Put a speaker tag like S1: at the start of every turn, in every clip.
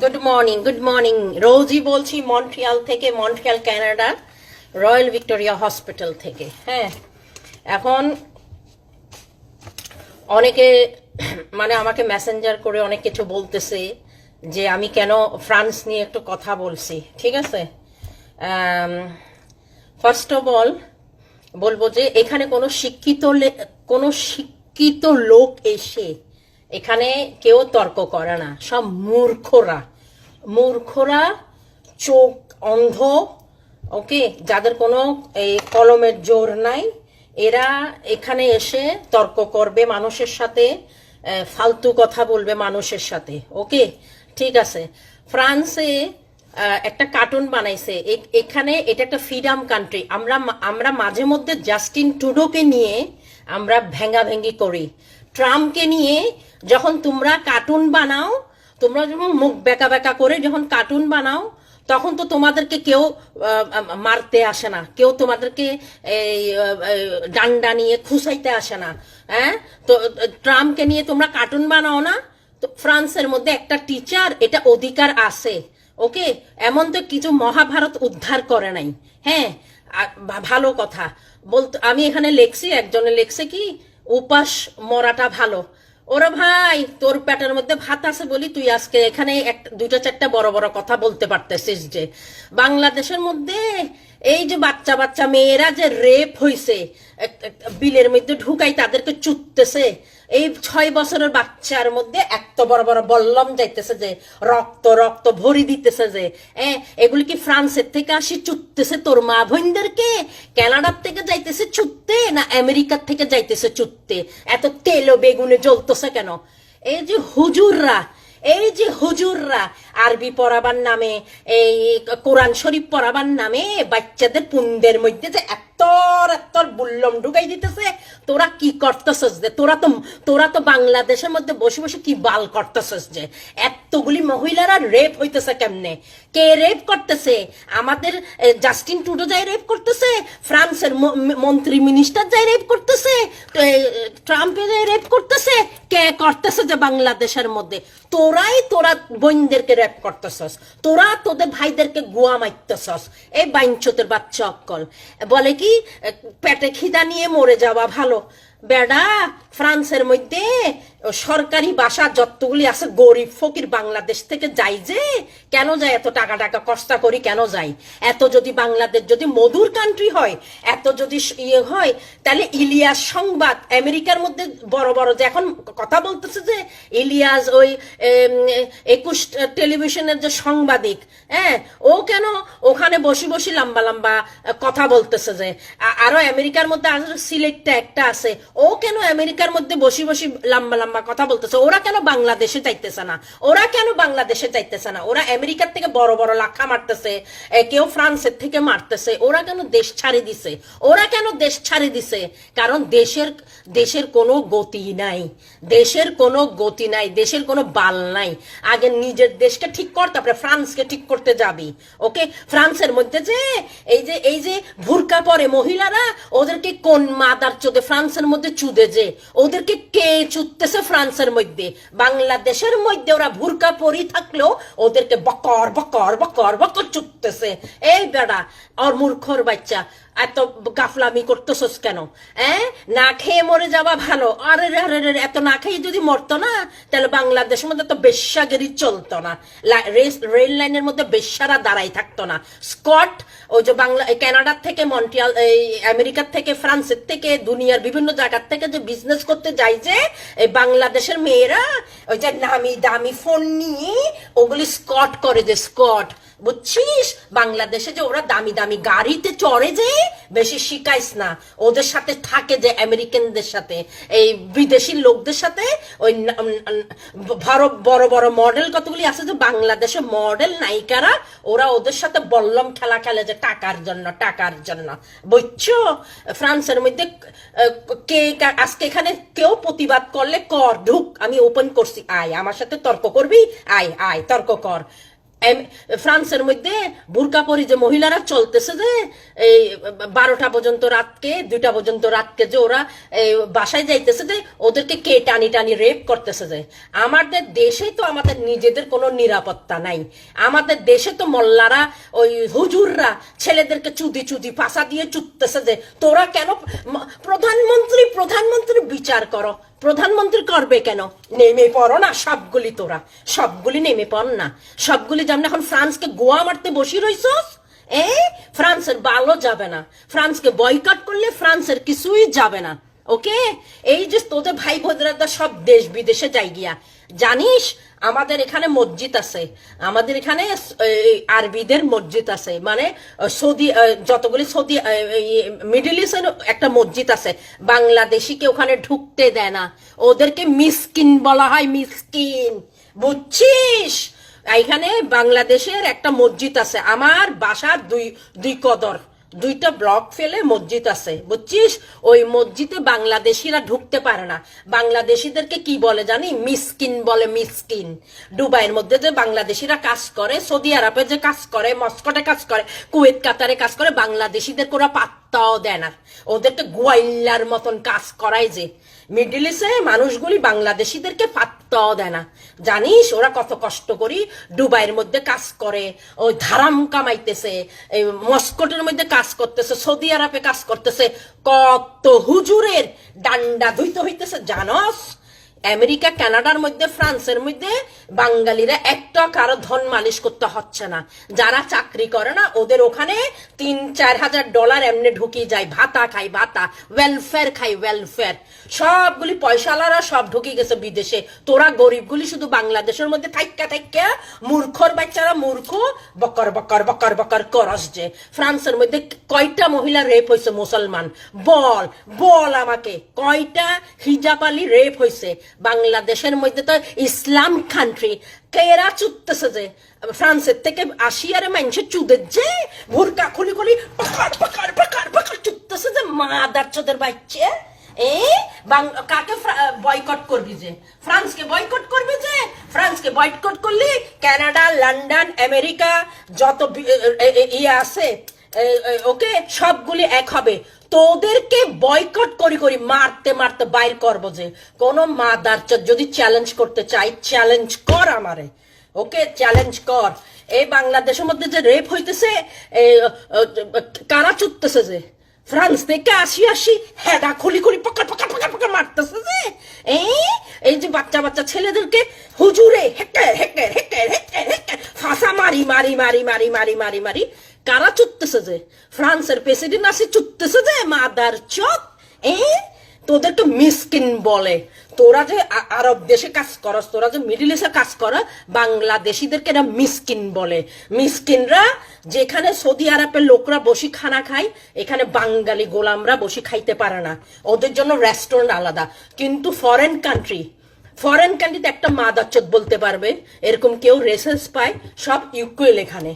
S1: Good morning good morning রোজই বলছি Montreal থেকে, Montreal Canada Royal Victoria hospital থেকে হ্যাঁ। এখন অনেকে মানে আমাকে মেসেঞ্জার করে অনেক কিছু বলতেছে যে আমি কেন ফ্রান্স নিয়ে একটু কথা বলছি, ঠিক আছে? ফার্স্ট অফ অল বলব যে এখানে কোনো শিক্ষিত কোনো শিক্ষিত লোক এসে এখানে কেউ তর্ক করে না, সব মূর্খরা। মূর্খরা চোখ অন্ধ, ওকে? যাদের কোনো এই কলমের জোর নাই, এরা এখানে এসে তর্ক করবে মানুষের সাথে ফালতু কথা বলবে মানুষের সাথে, ওকে? ঠিক আছে। ফ্রান্সে একটা কার্টুন বানাইছে। এখানে এটা একটা ফ্রিডম কান্ট্রি। আমরা আমরা মাঝে মধ্যে জাস্টিন টুডোকে নিয়ে আমরা ভেঙ্গা ভেঙ্গি করি। ট্রাম্পকে নিয়ে যখন তোমরা কার্টুন বানাও, তোমরা যখন মুখ বেকা বেকা করে যখন কার্টুন বানাও, তখন তো তোমাদেরকে কেউ মারতে আসে না। কেউ তোমাদেরকে এই ডান্ডা নিয়ে খুসাইতে আসে না। হ্যাঁ? তো, ট্রাম্পকে নিয়ে তোমরা কার্টুন বানাও না? তো ফ্রান্সের মধ্যে একটা টিচার এটা অধিকার আছে। ওকে? এমন তো কিছু মহাভারত উদ্ধার করে নাই। হ্যাঁ? ভালো কথা। বলতো, আমি এখানে লেখছি, একজনে লেখছে কি, উপাস মরাটা ভালো। ওরা ভাই, তোর পেটের মধ্যে ভাত আছে বলি তুই আজকে এখানে এক দুইটা চারটা বড় বড় কথা বলতে পারতেছিস যে। বাংলাদেশের মধ্যে এই যে বাচ্চা বাচ্চা মেয়েরা যে রেপ হইছে বিলের মধ্যে ঢুকাই তাদেরকে চুততেছে। এই ছয় বছরের বাচ্চার মধ্যে এত বড় বড় বল্লম যাইতেছে যে, রক্ত রক্ত ভরি দিতেছে যে হ্যাঁ এগুলি কি ফ্রান্সের থেকে আসি চুততেছে তোর মা বোনদেরকে? কানাডার থেকে যাইতেছে চুততে না আমেরিকার থেকে যাইতেছে চুততে? এত তেল বেগুনে জ্বলতেছে কেন? এই যে হুজুররা এই যে হুজুররা আরবি পড়াবার নামে, এই কোরআন শরীফ পড়াবার নামে বাচ্চাদের পুন্দের মধ্যে যে এত্তর এত্তর বুল্লম ঢুকাই দিতেছে। তোরা কি করতেছস যে? তোরা তো তোরা তো বাংলাদেশের মধ্যে বসে বসে কি বাল করতেছস যে? এতগুলি মহিলারা রেপ হইতেছে কেমনে? কে রেপ করতেছে? আমাদের জাস্টিন টুডো যাই রেপ করতেছে, ফ্রান্সের মন্ত্রী মিনিস্টার যাই রেপ করতেছে ট্রাম্পে যাই রেপ করতেছে, কে করতেছে যে বাংলাদেশের মধ্যে? তোরাই তোরা বোনদেরকে রেপ করতেছস। তোরা তোদের ভাইদেরকে গুয়া মারতেছস। এই বাইঞ্চতের বাচ্চা অক্কল। বলে কি? পেটে খিদা নিয়ে মরে যাওয়া ভালো। বেডা ফ্রান্সের মধ্যে সরকারি বাসা যতগুলি আছে, গরিব ফকির বাংলাদেশ থেকে যাই যে, কেন যায় এত টাকা টাকা কষ্টা করি, কেন যাই? এত যদি বাংলাদেশ যদি মধুর কান্ট্রি হয়, এত যদি ইয়ে হয়, তাহলে ইলিয়াস সংবাদ আমেরিকার মধ্যে বড় বড় যে এখন কথা বলতেছে যে, ইলিয়াস ওই একুশ টেলিভিশনের যে সাংবাদিক হ্যাঁ ও কেন ওখানে বসে বসে লম্বা লম্বা কথা বলতেছে যে আরও আমেরিকার মধ্যে সিলেটটা একটা আছে, ও কেন আমেরিকার মধ্যে বসে বসে লম্বা লম্বা কথা বলতেছে, ওরা কেন বাংলাদেশে যাইতেছে না? ওরা কেন বাংলাদেশে যাইতেছে না? ওরা আমেরিকার থেকে বড় বড় লাখা মারতেছে কেউ ফ্রান্সের থেকে মারতেছে, ওরা কেন দেশ ছাড়ি দিছে? ওরা কেন দেশ ছাড়ি দিছে? কারণ দেশের দেশের কোনো গতি নাই। দেশের কোনো গতি নাই, দেশের কোনো বাল নাই। আগে নিজের দেশকে ঠিক কর, তারপরে ফ্রান্সকে ঠিক করতে যাবি, ওকে? ফ্রান্সের মধ্যে যে, এই যে এই যে ভুরকা পরে মহিলারা, ওদেরকে কোন মাদার চোদে ফ্রান্সের মধ্যে চুদে যে, ওদেরকে কে চুদতেছে ফ্রান্সের মধ্যে, বাংলাদেশের মধ্যে ওরা ভুরকা পরি থাকলেও ওদেরকে বকর বকর বকর বকর চুপতেছে এই বেড়া, আর মূর্খর বাচ্চা এত গাফলামি করতেছস কেন? হ্যাঁ না খেয়ে মরে যাওয়া ভালো। আরে আরে এত না খেয়ে যদি মরতো না, তাহলে বাংলাদেশের মধ্যে তো বেশ্যাগিরি চলতো না। রেল লাইনের মধ্যে বেশ্যারা দাঁড়াই থাকতো না। স্কট, ওই যে বাংলা, এই কানাডার থেকে, মন্ট্রিয়াল, এই আমেরিকার থেকে, ফ্রান্সের থেকে, দুনিয়ার বিভিন্ন জায়গার থেকে যে বিজনেস করতে যাই যে, এই বাংলাদেশের মেয়েরা, ওই যে নামি দামি ফোন নিয়ে ওগুলি স্কট করে যে, স্কট। বুঝছিস? বাংলাদেশে যে ওরা দামি দামি গাড়িতে চড়ে যে, বেশি শিখাইস না। ওদের সাথে থাকে যে আমেরিকানদের সাথে, এই বিদেশি লোকদের সাথে, ওই বড় বড় মডেল কতগুলি আছে যে বাংলাদেশে মডেল নায়িকারা, ওরা ওদের সাথে বল্লম খেলা খেলে যে টাকার জন্য টাকার জন্য। বুঝছ? ফ্রান্সের মধ্যে কে আজকে এখানে কেউ প্রতিবাদ করলে কর, ঢুক, আমি ওপেন করছি, আয়, আমার সাথে তর্ক করবি? আয় আয়, তর্ক কর। ফ্রান্সের মধ্যে বুরকা পরি যে মহিলারা চলতেছে যে, এই, বারোটা পর্যন্ত রাতকে, দুইটা পর্যন্ত রাতকে যে ওরা, এই, বাসায় যাইতেছে যে, ওদেরকে কে টানি টানি রেপ করতেছে যে। আমাদের দেশে তো আমাদের নিজেদের কোনো নিরাপত্তা নাই। আমাদের দেশে তো মোল্লারা, ওই হুজুররা ছেলেদেরকে চুদি চুদি ফাঁসা দিয়ে চুততেছে যে, তোরা কেন প্রধানমন্ত্রী প্রধানমন্ত্রী বিচার করো? প্রধানমন্ত্রী করবে কেন? নেমে পড়ো না সবগুলি তোরা। সবগুলি নেমে পড় না। সবগুলি যেমন এখন ফ্রান্সকে গোয়া মারতে বসি রইছস, এ? ফ্রান্সের ভালো যাবে না। ফ্রান্সকে বয়কট করলে ফ্রান্সের কিছুই যাবে না। ওকে? এই যে তোদের ভাই বোনেরা সব দেশ বিদেশে যাই গিয়া। জানিস, আমাদের এখানে মসজিদ আছে। আমাদের এখানে আরবিদের মসজিদ আছে। মানে সৌদি যতগুলি সৌদি মিডল ইস্টের একটা মসজিদ আছে। বাংলাদেশিকে ওখানে ঢুকতে দেয় না। ওদেরকে মিসকিন বলা হয়, মিসকিন। বুঝছিস? এইখানে বাংলাদেশের একটা মসজিদ আছে। আমার বাসার দুই দুই কদর। দুইটা ব্লক ফেলে মসজিদ আছে। বুঝছিস? ওই মসজিদে বাংলাদেশিরা ঢুকতে পারে না। বাংলাদেশিদেরকে কি বলে জানি? মিসকিন বলে মিসকিন। দুবাইয়ের মধ্যে যে বাংলাদেশিরা কাজ করে, সৌদি আরবে যে কাজ করে মস্কটে কাজ করে, কুয়েত, কাতারে কাজ করে, বাংলাদেশিদের কোনো পাত্তাও দেয় না। ওদেরকে গোয়াইল্লার মতন কাজ করায় যে। মিডিল ইস্টে মানুষগুলি বাংলাদেশিদেরকে পাত্তাও দেয় না জানিস, ওরা কত কষ্ট করি দুবাইয়ের মধ্যে কাজ করে ওই ধারাম কামাইতেছে এই মস্কটের মধ্যে কাজ করতেছে, সৌদি আরবে কাজ করতেছে। কত হুজুরের ডান্ডা ধুইতে হইতেছে, জানস? আমেরিকা, কানাডার মধ্যে, ফ্রান্সের মধ্যে বাঙালিরা একটা কারও ধন মালিশ করতে হচ্ছে না। যারা চাকরি করে না, ওদের ওখানে তিন, চার হাজার ডলার এমনি ঢুকিয়ে যায়। ভাতা খাই ভাতা। ওয়েলফেয়ার খাই ওয়েলফেয়ার সবগুলি পয়সালারা সব ঢুকিয়ে গেছে বিদেশে। তোরা গরিবগুলি শুধু বাংলাদেশের মধ্যে থাইকা থাইকা। মূর্খর বাচ্চারা মূর্খ। বকর বকর বকর বকর করস যে। ফ্রান্সের মধ্যে কয়টা মহিলা রেপ হয়েছে মুসলমান? বল বল আমাকে। কয়টা হিজাবালি রেপ হয়েছে? বাংলাদেশের মধ্যে তো ইসলাম কান্ট্রি কেরা চুততেছে যে, ফ্রান্সের থেকে আসিয়ারে মানুষের চুদের যে ভুরকা খুলি খুলি পকর পকর পকর পকর চুততেছে যে মাদার চোদের বাচ্চা। কাকে বয়কট করবি যে? ফ্রান্সকে বয়কট করবি যে? ফ্রান্সকে বয়কট করলি, কানাডা, লন্ডন, আমেরিকা, যত ইয়ে আছে ওকে? সবগুলি এক হবে। তোদেরকে বয়কট করি করি, মারতে মারতে বাইর করব যে, কোন মাদার যদি চ্যালেঞ্জ করতে চাই চ্যালেঞ্জ কর আমারে। ওকে? চ্যালেঞ্জ কর। এই বাংলাদেশের মধ্যে যে রেপ হইতেছে কারা চুটতেছে যে? ফ্রান্স থেকে আসি আসি, হেডা খুলি খুলি পকড় পকড় পকড় পকড় মারতেছে যে? এই এই যে বাচ্চা বাচ্চা ছেলেদেরকে হুজুরে হেকের হেকের হেকের হেকের হেকের ফাঁসা মারি মারি মারি মারি মারি মারি মারি কারা চুটতেছে যে? ফ্রান্সের প্রেসিডেন্ট আসি চুটতেছে যে, মাদার চোখ? এ? তোদের তো মিসকিন বলে। তোরা যে আরব দেশে কাজ করস, তোরা যে মিডিল ইস্টে কাজ কর, বাংলাদেশিদেরকে এরা মিসকিন বলে। মিসকিনরা যেখানে সৌদি আরবের লোকরা বসি খানা খায়, এখানে বাঙালি গোলামরা বসি খাইতে পারে না। ওদের জন্য রেস্টুরেন্ট আলাদা। কিন্তু ফরেন কান্ট্রি ফরেন কান্ট্রিতে একটা মাদাচ্চত বলতে পারবে এরকম কেউ রেসেস পায়, সব ইকুয়েল এখানে।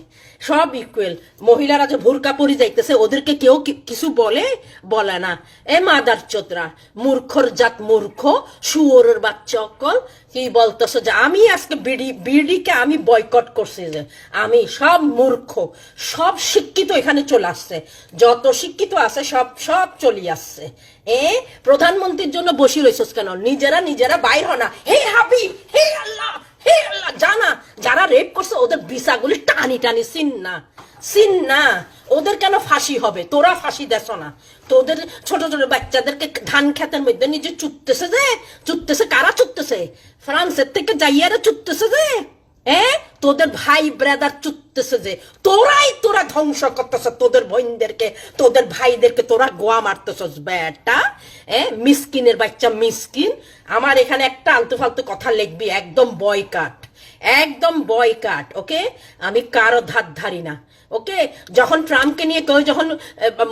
S1: সব ইকুয়েল মহিলারা যে ভুরকা পরি যাইতেছে, ওদেরকে কেউ কিছু বলে বলে না। এ মাদার চোদরা মূর্খর জাত মূর্খ, শুয়োরের বাচ্চা অকল। কি বলতেছো যে, আমি আজকে বিডি বিডিকে আমি বয়কট করছি যে, আমি সব মূর্খ, সব শিক্ষিত এখানে চলে আসছে। যত শিক্ষিত আছে, সব সব চলে আসছে। এ প্রধানমন্ত্রীর জন্য বসি রইছস কেন? নিজেরা নিজেরা বাইর হ না। হে হাবি হে আল্লাহ হে আল্লাহ, জানা, যারা রেপ করছে, ওদের ভিসাগুলি টানি টানি, সিন না। সিন না। ওদের কেন ফাঁসি হবে? তোরা ফাঁসি দেছ না। তোদের ছোট ছোট বাচ্চাদেরকে ধান খেতের মধ্যে নিজে চুটতেছে যে চুটতেছে কারা চুটতেছে ফ্রান্সের থেকে যাইয়ারা চুটতেছে যে। এ? তোদের ভাই ব্রাদার চুটতেছে যে, তোরাই তোরা ধ্বংস করতেছ, তোদের বোনদেরকে, তোদের ভাইদেরকে তোরা গোয়া মারতেছস, বেটা। এ? মিসকিনের বাচ্চা মিসকিন। আমার এখানে একটা আলতু ফালতু কথা লিখবি, একদম বয়কাট একদম বয়কাট ওকে আমি কারও ধার ধারি না ওকে যখন ট্রাম্পকে নিয়ে কেউ যখন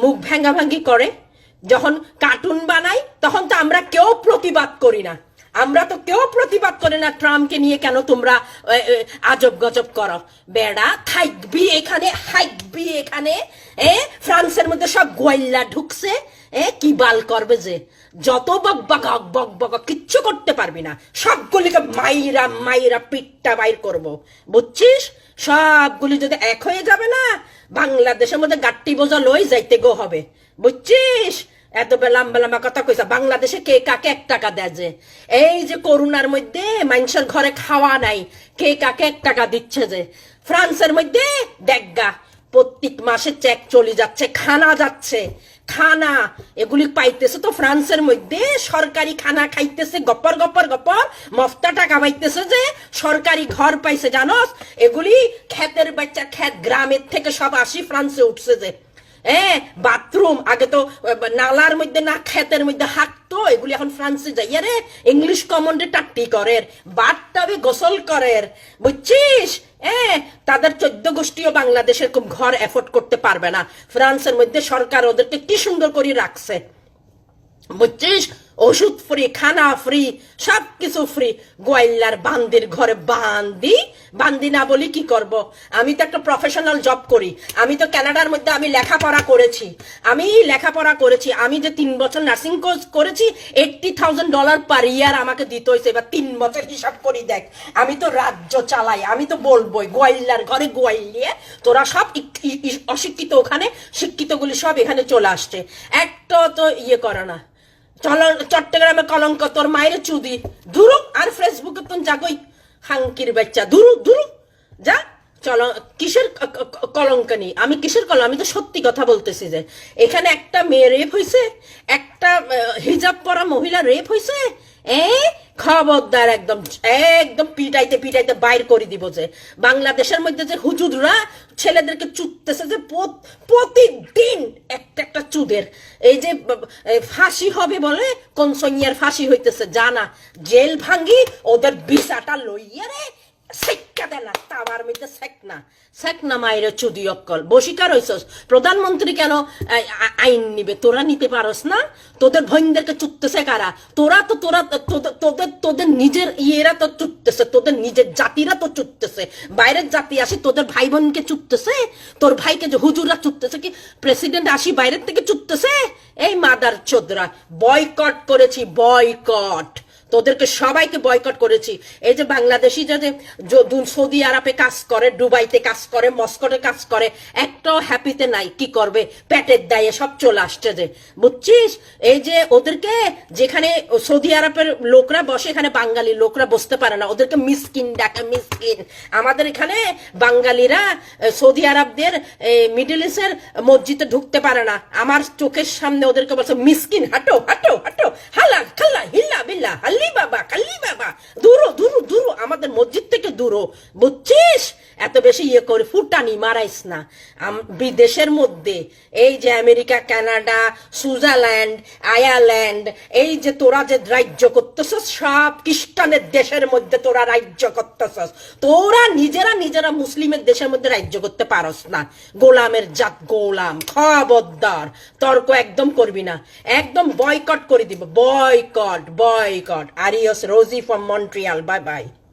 S1: মুখ ভেঙ্গা ভাঙ্গি করে, যখন কার্টুন বানাই তখন তো আমরা কেউ প্রতিবাদ করি না। আমরা তো কেউ প্রতিবাদ করে না ট্রাম্পকে নিয়ে কেন তোমরা আজব গজব করো। বেড়া, থাকবি এখানে হাইকবি এখানে, এ, ফ্রান্সের মধ্যে সব গোয়াল্লা ঢুকছে, এ, কি বাল করবে যে? যত বক বক বক বক কিচ্ছু করতে পারবি না। সবগুলিকে মাইরা মাইরা পিঠটা বাইর করব। বুঝছিস? সবগুলি যদি এক হয়ে যাবে না, বাংলাদেশের মধ্যে গাট্টি বোঝা লই যাইতে গো হবে। বুঝছিস? এত লম্বা লম্বা কথা কইছা, বাংলাদেশে কে কাকে এক টাকা দেয় যে? এই যে করোনার মধ্যে মানুষের ঘরে খাওয়া নাই, কে কাকে এক টাকা দিচ্ছে যে? ফ্রান্সের মধ্যে দেখগা প্রত্যেক মাসে চেক চলে যাচ্ছে, খানা যাচ্ছে, খানা। এগুলি পাইতেছে তো ফ্রান্সের মধ্যে, সরকারি খানা খাইতেছে, গপর গপর গপর, মফতা টাকা পাইতেছে যে, সরকারি ঘর পাইছে, জানোস? এগুলি ক্ষেতের বাচ্চা, ক্ষেত, গ্রামের থেকে সব আসি ফ্রান্সে উঠছে যে। হ্যাঁ বাথরুম, আগে তো নালার মধ্যে না খেতের মধ্যে হাঁকতো এগুলি এখন ফ্রান্সে যাইয়া রে, ইংলিশ কমন্ডে টাট্টি করের বাথটাবে গোসল করের, বুঝছিস? হ্যাঁ তাদের চোদ্দ গোষ্ঠীও বাংলাদেশের খুব ঘর এফোর্ড করতে পারবে না। ফ্রান্সের মধ্যে সরকার ওদেরকে কি সুন্দর করে রাখছে, বুঝছিস? ওষুধ ফ্রি খানা ফ্রি সব কিছু ফ্রি গোয়াইল্লার বান্দির ঘরে বান্দি? বান্দি না বলি কি করব? আমি তো একটা প্রফেশনাল জব করি। আমি তো কানাডার মধ্যে আমি লেখাপড়া করেছি। আমি লেখাপড়া করেছি। আমি যে তিন বছর নার্সিং কোর্স করেছি eighty thousand dollar per year আমাকে দিতে হয়েছে। এবার তিন বছর হিসাব করি দেখ। আমি তো রাজ্য চালাই, আমি তো বলবোই গোয়াইল্লার ঘরে গোয়াইলিয়ে তোরা সব অশিক্ষিত ওখানে, শিক্ষিতগুলি সব এখানে চলে আসছে। একটা তো ইয়ে করে না। চট্টগ্রামে কলঙ্ক, তোর মায়ের চুদি। ধুরু, আর ফেসবুকে তো জাগই। হাঙ্কির বাচ্চা। ধুরু ধুরু। যা, চলো, কিসের কলঙ্কানি আমি কিসের কলম আমি তো সত্যি কথা বলতেছি যে, এখানে একটা মেয়ে রেপ হয়েছে একটা হিজাব পরা মহিলা রেপ হয়েছে এ, খবরদার একদম একদম পিটাইতে পিটাইতে বাইর করে দিব যে, বাংলাদেশের মধ্যে যে হুজুররা ছেলেদেরকে চুটতেছে যে প্রতিদিন চুদের এই যে ফাঁসি হবে বলে কোন ফাঁসি হইতেছে, জানা। জেল ভাঙ্গি, ওদের বিষাটা লইয়া রে প্রধানমন্ত্রী কেন আইন নিবে? তোরা নিতে পারস না? তোদের চুটতেছে কারা? তোরা তো, তোরা তোদের তোদের নিজের ইয়েরা তো চুটতেছে তোদের নিজের জাতিরা তো চুটতেছে বাইরের জাতি আসি, তোদের ভাই বোনকে চুটতেছে তোর ভাইকে যে হুজুররা চুটতেছে কি? প্রেসিডেন্ট আসি বাইরের থেকে চুটতেছে এই মাদার চোদরা, বয়কট করেছি, বয়কট। তোদেরকে সবাইকে বয়কট করেছি। এই যে বাংলাদেশি যে সৌদি আরবে কাজ করে, দুবাইতে কাজ করে, মস্কোতে কাজ করে, একটাও হ্যাপিতে নাই, কি করবে? পেটের দায়ে সব চলে আসছে যে। বুঝছিস? এই যে ওদেরকে যেখানে সৌদি আরবের লোকরা বসে, এখানে বাঙালি লোকরা বসতে পারে না। ওদেরকে মিসকিন ডাকে, মিসকিন। আমাদের এখানে বাঙালিরা সৌদি আরবদের মিডল ইস্টের মসজিদে ঢুকতে পারে না। আমার চোখের সামনে ওদেরকে বলছে, মিসকিন, হাঁটো হাঁটো হাঁটো। হালা খাল্লা, হিল্লা, বিল্লা, হাল্লি বাবা বাবা। দূরো দূরো দূরো, আমাদের মসজিদ থেকে দূরো। বুঝছিস? এত বেশি ইয়ে করে ফুটানি মারাইস না। বিদেশের মধ্যে, এই যে আমেরিকা, কানাডা, সুইজারল্যান্ড, আয়ারল্যান্ড, এই যে তোরা যে রাজ্য করতেছস, সব খ্রিস্টানের দেশের মধ্যে তোরা রাজ্য করতেছস। তোরা নিজেরা নিজেরা মুসলিমের দেশের মধ্যে রাজ্য করতে পারস না। গোলামের জাত গোলাম, খবরদার। তর্ক একদম করবি না। একদম বয়কট করে দিব। Boycott boycott Adios, Rosie from Montreal. Bye bye.